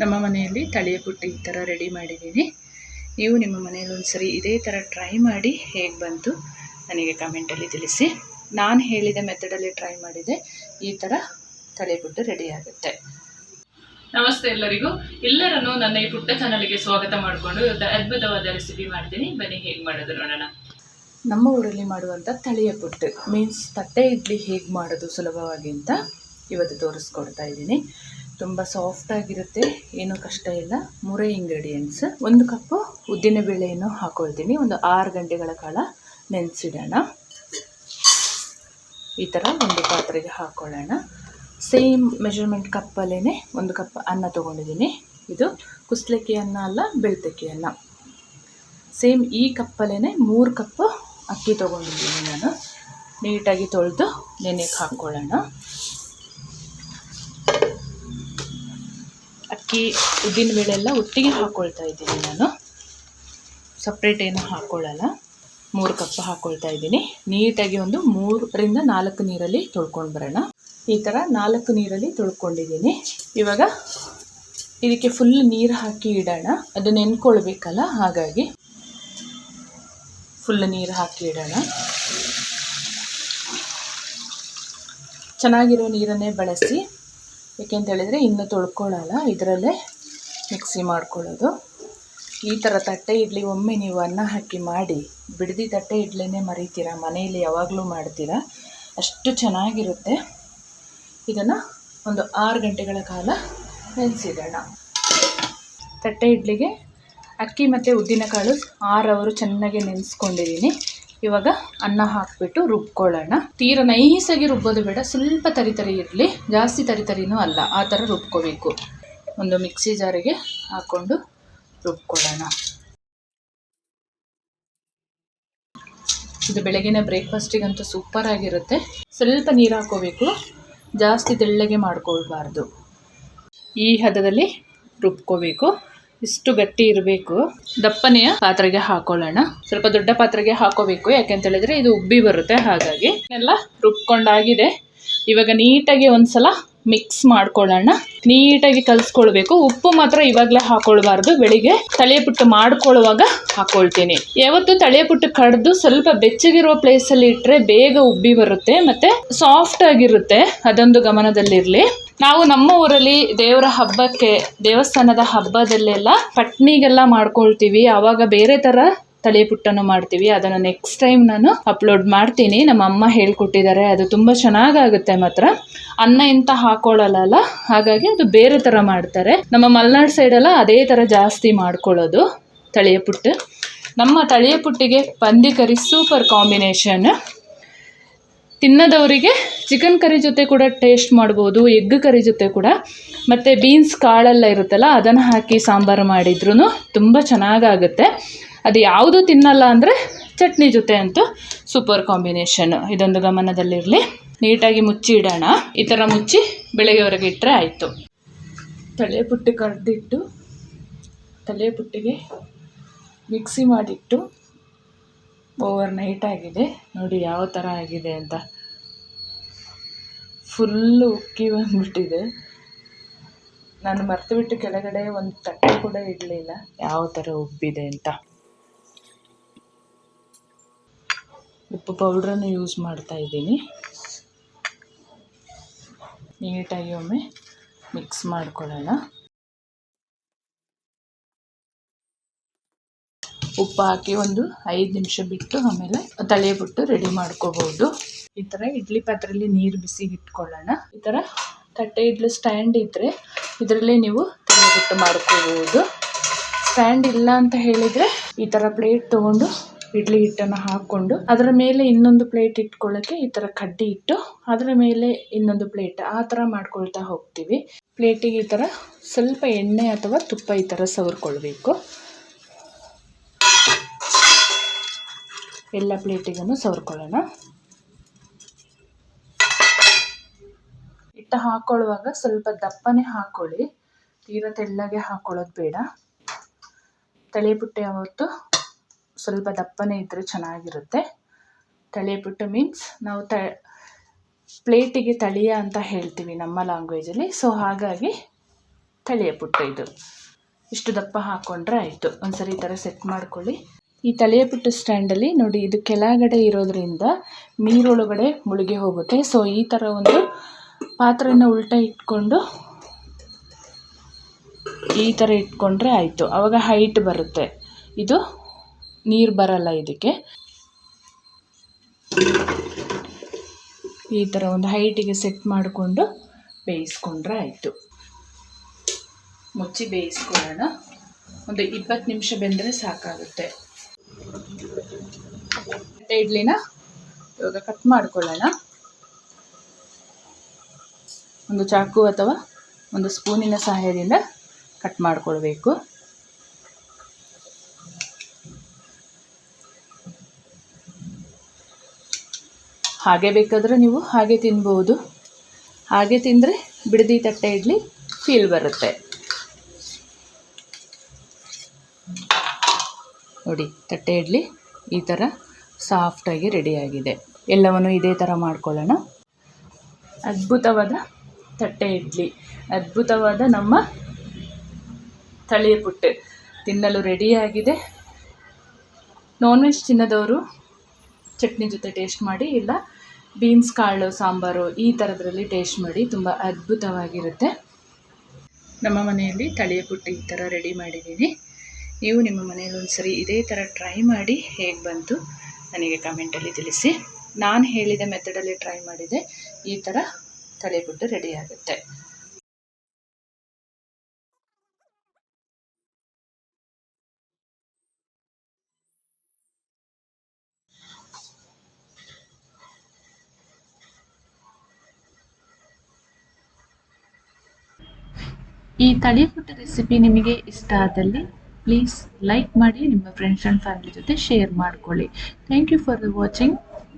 ನಮ್ಮ ಮನೆಯಲ್ಲಿ ತಳಿಯ ಪುಟ್ಟಿ ಈ ಥರ ರೆಡಿ ಮಾಡಿದ್ದೀನಿ. ನೀವು ನಿಮ್ಮ ಮನೆಯಲ್ಲಿ ಒಂದ್ಸರಿ ಇದೇ ಥರ ಟ್ರೈ ಮಾಡಿ ಹೇಗೆ ಬಂತು ನನಗೆ ಕಮೆಂಟಲ್ಲಿ ತಿಳಿಸಿ. ನಾನು ಹೇಳಿದ ಮೆಥಡಲ್ಲಿ ಟ್ರೈ ಮಾಡಿದೆ ಈ ಥರ ತಳಿಯ ಪುಟ್ಟು ರೆಡಿ ಆಗುತ್ತೆ. ನಮಸ್ತೆ ಎಲ್ಲರಿಗೂ. ಎಲ್ಲರನ್ನು ನನ್ನ ಈ ಪುಟ್ಟ ಚಾನಲ್ಗೆ ಸ್ವಾಗತ ಮಾಡಿಕೊಂಡು ಇವತ್ತು ಅದ್ಭುತವಾದ ರೆಸಿಪಿ ಮಾಡ್ತೀನಿ. ಬನ್ನಿ ಹೇಗೆ ಮಾಡೋದು ನೋಡೋಣ. ನಮ್ಮ ಊರಲ್ಲಿ ಮಾಡುವಂಥ ತಳಿಯ ಪುಟ್ಟು ಮೀನ್ಸ್ ತಟ್ಟೆ ಇಡ್ಲಿ ಹೇಗೆ ಮಾಡೋದು ಸುಲಭವಾಗಿ ಅಂತ ಇವತ್ತು ತೋರಿಸ್ಕೊಡ್ತಾ ಇದ್ದೀನಿ. ತುಂಬ ಸಾಫ್ಟಾಗಿರುತ್ತೆ ಏನೂ ಕಷ್ಟ ಇಲ್ಲ. ಮೂರೇ ಇಂಗ್ರೀಡಿಯೆಂಟ್ಸ್ ಒಂದು ಕಪ್ ಉದ್ದಿನ ಬೇಳೆಯನ್ನು ಹಾಕೊಳ್ತೀನಿ. ಒಂದು ಆರು ಗಂಟೆಗಳ ಕಾಲ ನೆನೆಸಿಡೋಣ. ಈ ಥರ ಒಂದು ಪಾತ್ರೆಗೆ ಹಾಕ್ಕೊಳ್ಳೋಣ ಸೇಮ್ ಮೆಜರ್ಮೆಂಟ್ ಕಪ್ಪಲ್ಲೇ ಒಂದು ಕಪ್ ಅನ್ನ ತೊಗೊಂಡಿದ್ದೀನಿ. ಇದು ಕುಸ್ಲಕ್ಕಿ ಅನ್ನ ಅಲ್ಲ, ಬೆಳ್ತಕ್ಕಿ ಅನ್ನ. ಸೇಮ್ ಈ ಕಪ್ಪಲ್ಲೇ ಮೂರು ಕಪ್ಪು ಅಕ್ಕಿ ತೊಗೊಂಡಿದ್ದೀನಿ ನಾನು. ನೀಟಾಗಿ ತೊಳೆದು ನೆನೆಗೆ ಹಾಕ್ಕೊಳ್ಳೋಣ ಅಕ್ಕಿ ಉದ್ದಿನ ಬೇಳೆ ಎಲ್ಲ ಒಟ್ಟಿಗೆ ಹಾಕ್ಕೊಳ್ತಾ ಇದ್ದೀನಿ ನಾನು. ಸಪ್ರೇಟ್ ಏನು ಹಾಕ್ಕೊಳ್ಳಲ್ಲ ಮೂರು ಕಪ್ ಹಾಕ್ಕೊಳ್ತಾ ಇದ್ದೀನಿ. ನೀಟಾಗಿ ಒಂದು ಮೂರರಿಂದ ನಾಲ್ಕು ನೀರಲ್ಲಿ ತೊಳ್ಕೊಂಡು ಬರೋಣ. ಈ ಥರ ನಾಲ್ಕು ನೀರಲ್ಲಿ ತೊಳ್ಕೊಂಡಿದ್ದೀನಿ. ಇವಾಗ ಇದಕ್ಕೆ ಫುಲ್ ನೀರು ಹಾಕಿ ಇಡೋಣ. ಅದು ನೆನ್ಕೊಳ್ಬೇಕಲ್ಲ, ಹಾಗಾಗಿ. ಫುಲ್ ನೀರು ಹಾಕಿ ಇಡೋಣ. ಚೆನ್ನಾಗಿರೋ ನೀರನ್ನೇ ಬಳಸಿ. ಏಕೆಂತ ಹೇಳಿದರೆ ಇನ್ನು ತೊಳ್ಕೊಳ್ಳಲ್ಲ, ಇದರಲ್ಲೇ ಮಿಕ್ಸಿ ಮಾಡ್ಕೊಳ್ಳೋದು. ಈ ಥರ ತಟ್ಟೆ ಇಡ್ಲಿ ಒಮ್ಮೆ ನೀವು ಅನ್ನ ಹಾಕಿ ಮಾಡಿ, ಬಿಡದಿ ತಟ್ಟೆ ಇಡ್ಲಿನೇ ಮರಿತೀರ, ಮನೆಯಲ್ಲಿ ಯಾವಾಗಲೂ ಮಾಡ್ತೀರಾ, ಅಷ್ಟು ಚೆನ್ನಾಗಿರುತ್ತೆ. ಇದನ್ನು ಒಂದು ಆರು ಗಂಟೆಗಳ ಕಾಲ ನೆನೆಸಿಡೋಣ. ತಟ್ಟೆ ಇಡ್ಲಿಗೆ ಅಕ್ಕಿ ಮತ್ತು ಉದ್ದಿನಕಾಳು ಆರು ಅವರು ಚೆನ್ನಾಗಿ ನೆನೆಸ್ಕೊಂಡಿದ್ದೀನಿ. ಇವಾಗ ಅನ್ನ ಹಾಕಿಬಿಟ್ಟು ರುಬ್ಕೊಳ್ಳೋಣ. ತೀರ ನೈಸಾಗಿ ರುಬ್ಬೋದು ಬೇಡ, ಸ್ವಲ್ಪ ತರಿ ತರಿ ಇರಲಿ. ಜಾಸ್ತಿ ತರಿ ತರಿನೂ ಅಲ್ಲ, ಆ ಥರ ರುಬ್ಕೋಬೇಕು. ಒಂದು ಮಿಕ್ಸಿ ಜಾರಿಗೆ ಹಾಕ್ಕೊಂಡು ರುಬ್ಕೊಳ್ಳೋಣ. ಇದು ಬೆಳಗಿನ ಬ್ರೇಕ್ಫಾಸ್ಟಿಗಂತೂ ಸೂಪರ್ ಆಗಿರುತ್ತೆ. ಸ್ವಲ್ಪ ನೀರು ಹಾಕೋಬೇಕು ಜಾಸ್ತಿ ತೆಳ್ಳಗೆ ಮಾಡ್ಕೊಳ್ಬಾರ್ದು. ಈ ಹದದಲ್ಲಿ ರುಬ್ಕೋಬೇಕು. ಇಷ್ಟು ಗಟ್ಟಿ ಇರಬೇಕು. ದಪ್ಪನೆಯ ಪಾತ್ರೆಗೆ ಹಾಕೊಳ್ಳೋಣ. ಸ್ವಲ್ಪ ದೊಡ್ಡ ಪಾತ್ರೆಗೆ ಹಾಕೋಬೇಕು. ಯಾಕೆಂತ ಹೇಳಿದ್ರೆ ಇದು ಉಬ್ಬಿ ಬರುತ್ತೆ. ಹಾಗಾಗಿ ಎಲ್ಲ ರುಬ್ಕೊಂಡಾಗಿದೆ. ಇವಾಗ ನೀಟಾಗಿ ಒಂದ್ಸಲ ಮಿಕ್ಸ್ ಮಾಡ್ಕೊಳ್ಳೋಣ. ನೀಟಾಗಿ ಕಲಿಸ್ಕೊಳ್ಬೇಕು. ಉಪ್ಪು ಮಾತ್ರ ಇವಾಗಲೇ ಹಾಕೊಳ್ಬಾರ್ದು. ಬೆಳಿಗ್ಗೆ ತಳೆಯ ಪುಟ್ಟು ಮಾಡ್ಕೊಳ್ಳುವಾಗ ಹಾಕೊಳ್ತೀನಿ. ಯಾವತ್ತು ತಳೆಯ ಪುಟ್ಟು ಕಡ್ದು ಸ್ವಲ್ಪ ಬೆಚ್ಚಗಿರುವ ಪ್ಲೇಸಲ್ಲಿ ಇಟ್ಟರೆ ಬೇಗ ಉಬ್ಬಿ ಬರುತ್ತೆ ಮತ್ತೆ ಸಾಫ್ಟ್ ಆಗಿರುತ್ತೆ. ಅದೊಂದು ಗಮನದಲ್ಲಿರಲಿ. ನಾವು ನಮ್ಮ ಊರಲ್ಲಿ ದೇವರ ಹಬ್ಬಕ್ಕೆ ದೇವಸ್ಥಾನದ ಹಬ್ಬದಲ್ಲೆಲ್ಲ ಪಟ್ನಿಗೆಲ್ಲ ಮಾಡ್ಕೊಳ್ತೀವಿ. ಆವಾಗ ಬೇರೆ ಥರ ತಲೆ ಪುಟ್ಟನ್ನು ಮಾಡ್ತೀವಿ. ಅದನ್ನು ನೆಕ್ಸ್ಟ್ ಟೈಮ್ ನಾನು ಅಪ್ಲೋಡ್ ಮಾಡ್ತೀನಿ. ನಮ್ಮ ಅಮ್ಮ ಹೇಳ್ಕೊಟ್ಟಿದ್ದಾರೆ. ಅದು ತುಂಬ ಚೆನ್ನಾಗಾಗುತ್ತೆ ಮಾತ್ರ. ಅನ್ನ ಇಂತ ಹಾಕೊಳ್ಳಲ್ಲ ಹಾಗಾಗಿ ಅದು ಬೇರೆ ಥರ ಮಾಡ್ತಾರೆ. ನಮ್ಮ ಮಲೆನಾಡು ಸೈಡೆಲ್ಲ ಅದೇ ಥರ ಜಾಸ್ತಿ ಮಾಡ್ಕೊಳ್ಳೋದು ತಳಿಯ ಪುಟ್ಟು. ನಮ್ಮ ತಳಿಯ ಪುಟ್ಟಿಗೆ ಪಂದಿ ಕರಿ ಸೂಪರ್ ಕಾಂಬಿನೇಷನ್ ತಿನ್ನದವರಿಗೆ ಚಿಕನ್ ಕರಿ ಜೊತೆ ಕೂಡ ಟೇಸ್ಟ್ ಮಾಡ್ಬೋದು ಎಗ್ ಕರಿ ಜೊತೆ ಕೂಡ. ಮತ್ತು ಬೀನ್ಸ್ ಕಾಳೆಲ್ಲ ಇರುತ್ತಲ್ಲ, ಅದನ್ನು ಹಾಕಿ ಸಾಂಬಾರು ಮಾಡಿದ್ರೂ ತುಂಬ ಚೆನ್ನಾಗಾಗುತ್ತೆ. ಅದು ಯಾವುದು ತಿನ್ನಲ್ಲ ಅಂದರೆ ಚಟ್ನಿ ಜೊತೆ ಅಂತೂ ಸೂಪರ್ ಕಾಂಬಿನೇಷನ್ ಇದೊಂದು ಗಮನದಲ್ಲಿರಲಿ. ನೀಟಾಗಿ ಮುಚ್ಚಿ ಇಡೋಣ. ಈ ಥರ ಮುಚ್ಚಿ ಬೆಳಗ್ಗೆವರೆಗೆ ಇಟ್ಟರೆ ಆಯಿತು. ತಲೆ ಪುಟ್ಟಿ ಕರೆದಿಟ್ಟು, ತಲೆ ಪುಟ್ಟಿಗೆ ಮಿಕ್ಸಿ ಮಾಡಿಟ್ಟು ಓವರ್ ನೈಟ್ ಆಗಿದೆ. ನೋಡಿ ಯಾವ ಥರ ಆಗಿದೆ ಅಂತ. ಫುಲ್ಲು ಉಕ್ಕಿ ಬಂದ್ಬಿಟ್ಟಿದೆ. ನಾನು ಮರೆತುಬಿಟ್ಟು ಕೆಳಗಡೆ ಒಂದು ತಟ್ಟೆ ಕೂಡ ಇಡಲಿಲ್ಲ. ಯಾವ ಥರ ಉಬ್ಬಿದೆ ಅಂತ. ಉಪ್ಪು ಪೌಡ್ರನ್ನು ಯೂಸ್ ಮಾಡ್ತಾ ಇದ್ದೀನಿ. ನೀಟಾಗಿ ಒಮ್ಮೆ ಮಿಕ್ಸ್ ಮಾಡ್ಕೊಳ್ಳೋಣ. ಉಪ್ಪು ಹಾಕಿ ಒಂದು ಐದು ನಿಮಿಷ ಬಿಟ್ಟು ಆಮೇಲೆ ತಲೆ ಬಿಟ್ಟು ರೆಡಿ ಮಾಡ್ಕೋಬಹುದು ಈ ಥರ ಇಡ್ಲಿ ಪಾತ್ರೆಯಲ್ಲಿ ನೀರು ಬಿಸಿ ಇಟ್ಕೊಳ್ಳೋಣ. ಈ ಥರ ತಟ್ಟೆ ಇಡ್ಲಿ ಸ್ಟ್ಯಾಂಡ್ ಇದ್ದರೆ ಇದರಲ್ಲೇ ನೀವು ತಲೆ ಬಿಟ್ಟು ಮಾಡ್ಕೋಬಹುದು ಸ್ಟ್ಯಾಂಡ್ ಇಲ್ಲ ಅಂತ ಹೇಳಿದರೆ ಈ ಥರ ಪ್ಲೇಟ್ ತೊಗೊಂಡು ಇಡ್ಲಿ ಹಿಟ್ಟನ್ನು ಹಾಕ್ಕೊಂಡು ಅದರ ಮೇಲೆ ಇನ್ನೊಂದು ಪ್ಲೇಟ್ ಇಟ್ಕೊಳ್ಳೋಕ್ಕೆ ಈ ಥರ ಕಡ್ಡಿ ಇಟ್ಟು ಅದರ ಮೇಲೆ ಇನ್ನೊಂದು ಪ್ಲೇಟ್ ಆ ಥರ ಮಾಡ್ಕೊಳ್ತಾ ಹೋಗ್ತೀವಿ. ಪ್ಲೇಟಿಗೆ ಈ ಥರ ಸ್ವಲ್ಪ ಎಣ್ಣೆ ಅಥವಾ ತುಪ್ಪ ಈ ಥರ ಸವರ್ಕೊಳ್ಬೇಕು. ಎಲ್ಲ ಪ್ಲೇಟಿಗೂ ಸವರ್ಕೊಳ್ಳೋಣ. ಹಿಟ್ಟು ಹಾಕ್ಕೊಳ್ಳುವಾಗ ಸ್ವಲ್ಪ ದಪ್ಪನೇ ಹಾಕ್ಕೊಳ್ಳಿ. ತೀರ ತೆಳ್ಳಗೆ ಹಾಕ್ಕೊಳ್ಳೋದು ಬೇಡ. ತಲೆ ಪುಟ್ಟ ಯಾವತ್ತು ಸ್ವಲ್ಪ ದಪ್ಪನೇ ಇದ್ದರೆ ಚೆನ್ನಾಗಿರುತ್ತೆ. ತಳಿಯಬಿಟ್ಟು ಮೀನ್ಸ್ ನಾವು ತ, ಪ್ಲೇಟಿಗೆ ತಳಿಯ ಅಂತ ಹೇಳ್ತೀವಿ ನಮ್ಮ ಲ್ಯಾಂಗ್ವೇಜಲ್ಲಿ ಸೊ ಹಾಗಾಗಿ ತಳಿಯ ಪುಟ್ಟು ಇದು. ಇಷ್ಟು ದಪ್ಪ ಹಾಕ್ಕೊಂಡ್ರೆ ಆಯಿತು. ಒಂದ್ಸರಿ ಈ ಥರ ಸೆಟ್ ಮಾಡ್ಕೊಳ್ಳಿ. ಈ ತಲೆಯ ಪುಟ್ಟು ಸ್ಟ್ಯಾಂಡಲ್ಲಿ ನೋಡಿ, ಇದು ಕೆಳಗಡೆ ಇರೋದ್ರಿಂದ ನೀರೊಳಗಡೆ ಮುಳುಗಿ ಹೋಗುತ್ತೆ. ಸೊ ಈ ಥರ ಒಂದು ಪಾತ್ರೆಯನ್ನು ಉಲ್ಟ ಇಟ್ಕೊಂಡು ಈ ಥರ ಇಟ್ಕೊಂಡ್ರೆ ಆಯಿತು. ಆವಾಗ ಹೈಟ್ ಬರುತ್ತೆ. ಇದು ನೀರು ಬರಲ್ಲ ಇದಕ್ಕೆ. ಈ ಥರ ಒಂದು ಹೈಟಿಗೆ ಸೆಟ್ ಮಾಡಿಕೊಂಡು ಬೇಯಿಸ್ಕೊಂಡ್ರೆ ಆಯಿತು. ಮುಚ್ಚಿ ಬೇಯಿಸ್ಕೊಳ್ಳೋಣ. ಒಂದು ಇಪ್ಪತ್ತು ನಿಮಿಷ ಬೆಂದರೆ ಸಾಕಾಗುತ್ತೆ. ಇಡ್ಲಿನ ಇವಾಗ ಕಟ್ ಮಾಡ್ಕೊಳ್ಳೋಣ. ಒಂದು ಚಾಕು ಅಥವಾ ಒಂದು ಸ್ಪೂನಿನ ಸಹಾಯದಿಂದ ಕಟ್ ಮಾಡ್ಕೊಳ್ಬೇಕು. ಹಾಗೆ ಬೇಕಾದರೆ ನೀವು ಹಾಗೆ ತಿನ್ಬೋದು. ಹಾಗೆ ತಿಂದರೆ ಬಿಡದಿ ತಟ್ಟೆ ಇಡ್ಲಿ ಫೀಲ್ ಬರುತ್ತೆ. ನೋಡಿ, ತಟ್ಟೆ ಇಡ್ಲಿ ಈ ಥರ ಸಾಫ್ಟಾಗಿ ರೆಡಿಯಾಗಿದೆ ಎಲ್ಲವನ್ನು ಇದೇ ಥರ ಮಾಡ್ಕೊಳ್ಳೋಣ. ಅದ್ಭುತವಾದ ತಟ್ಟೆ ಇಡ್ಲಿ, ಅದ್ಭುತವಾದ ನಮ್ಮ ತಳಿಯ ಪುಟ್ಟೆ ತಿನ್ನಲು ರೆಡಿಯಾಗಿದೆ ನಾನ್ ವೆಜ್ ತಿನ್ನದವರು ಚಟ್ನಿ ಜೊತೆ ಟೇಸ್ಟ್ ಮಾಡಿ, ಇಲ್ಲ ಬೀನ್ಸ್ ಕಾಳು, ಸಾಂಬಾರು ಈ ಥರದ್ರಲ್ಲಿ ಟೇಸ್ಟ್ ಮಾಡಿ ತುಂಬ ಅದ್ಭುತವಾಗಿರುತ್ತೆ. ನಮ್ಮ ಮನೆಯಲ್ಲಿ ತಳಿಯ ಪುಟ್ಟಿ ಈ ಥರ ರೆಡಿ ಮಾಡಿದ್ದೀನಿ. ನೀವು ನಿಮ್ಮ ಮನೆಯಲ್ಲಿ ಒಂದ್ಸರಿ ಇದೇ ಥರ ಟ್ರೈ ಮಾಡಿ ಹೇಗೆ ಬಂತು ನನಗೆ ಕಮೆಂಟಲ್ಲಿ ತಿಳಿಸಿ. ನಾನು ಹೇಳಿದ ಮೆಥಡಲ್ಲಿ ಟ್ರೈ ಮಾಡಿದೆ. ಈ ಥರ ತಳಿಯ ಪುಟ್ಟು ರೆಡಿ ಆಗುತ್ತೆ. ಈ ತಳಿಪುಟ್ಟ ರೆಸಿಪಿ ನಿಮಗೆ ಇಷ್ಟ ಆದಲ್ಲಿ ಪ್ಲೀಸ್ ಲೈಕ್ ಮಾಡಿ, ನಿಮ್ಮ ಫ್ರೆಂಡ್ಸ್ ಆ್ಯಂಡ್ ಫ್ಯಾಮಿಲಿ ಜೊತೆ ಶೇರ್ ಮಾಡ್ಕೊಳ್ಳಿ. Thank you for watching